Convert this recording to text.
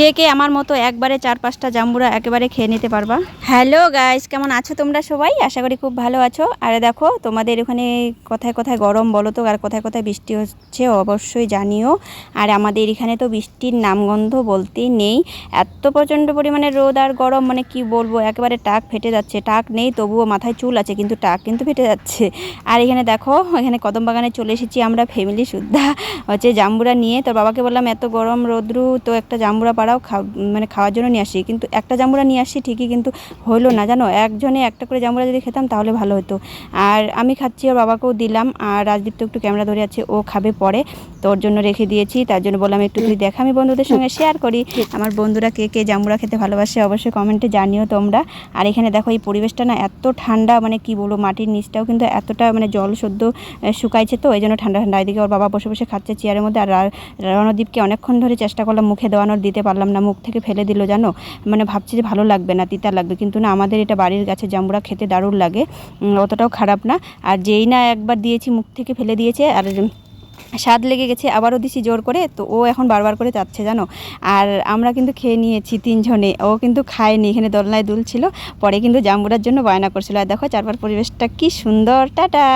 কে কে আমার মতো একবারে চার পাঁচটা জাম্বুরা একেবারে খেয়ে নিতে পারবা? হ্যালো গাইস কেমন আছো তোমরা সবাই? আশা করি খুব ভালো আছো। আরে দেখো, তোমাদের ওখানে কোথায় কোথায় গরম বলো তো, আর কোথায় কোথায় বৃষ্টি হচ্ছে অবশ্যই জানিও। আর আমাদের এখানে তো বৃষ্টির নামগন্ধ বলতেই নেই। এত প্রচণ্ড পরিমাণে রোদ আর গরম মানে কি বলব, একেবারে টাক ফেটে যাচ্ছে। টাক নেই, তবুও মাথায় চুল আছে, কিন্তু টাক কিন্তু ফেটে যাচ্ছে। আর এখানে দেখো, এখানে কদম বাগানে চলে এসেছি আমরা ফ্যামিলি সুদ্ধা হচ্ছে জাম্বুরা নিয়ে। তোর বাবাকে বললাম, এত গরম রোদ্রু, তো একটা জাম্বুরা পাড়াও খাও মানে খাওয়ার জন্য নিয়ে আসি। কিন্তু একটা জাম্বুরা নিয়ে আসি ঠিকই কিন্তু হলো না, জানো? একজনে একটা করে জাম্বুরা যদি খেতাম তাহলে ভালো হতো আর আমি খাচ্ছি ওর বাবাকেও দিলাম, আর রাজদীপ তো একটু ক্যামেরা ধরে আছে, ও খাবে পরে। তো ওর জন্য রেখে দিয়েছি, তার জন্য বললাম একটু তুই দেখা, আমি বন্ধুদের সঙ্গে শেয়ার করি। আমার বন্ধুরা কে কে জাম্বুরা খেতে ভালোবাসে অবশ্যই কমেন্টে জানিও তোমরা। আর এখানে দেখো এই পরিবেশটা না এত ঠান্ডা মানে কি বলব, মাটির নিচটাও কিন্তু এতটা মানে জল সদ্য শুকাইছে তো এই জন্য ঠান্ডা ঠান্ডা। এদিকে ওর বাবা বসে বসে খাচ্ছে চেয়ারের মধ্যে, আর রণদীপকে অনেকক্ষণ ধরে চেষ্টা করলাম মুখে দেওয়ানোর, দিতে পারলাম না, মুখ থেকে ফেলে দিল জানো? মানে ভাবছি যে ভালো লাগবে না, তিতা লাগবে। কিন্তু না, আমাদের এটা বাড়ির গাছে জাম্বুরা খেতে দারুণ লাগে। অতটাও খারাপ না। আর যেই না একবার দিয়েছি, মুখ থেকে ফেলে দিয়েছে, আর স্বাদ লেগে গেছে, আবারও দিছি জোর করে, তো ও এখন বারবার করে চাচ্ছে জানো? আর আমরা কিন্তু খেয়ে নিয়েছি তিনজনে, ও কিন্তু খায়নি, এখানে দোলনায় দুলছিল, পরে কিন্তু জাম্বুরার জন্য বায়না করছিল। আর দেখো চারবার পরিবেশটা কি সুন্দর, টাটা!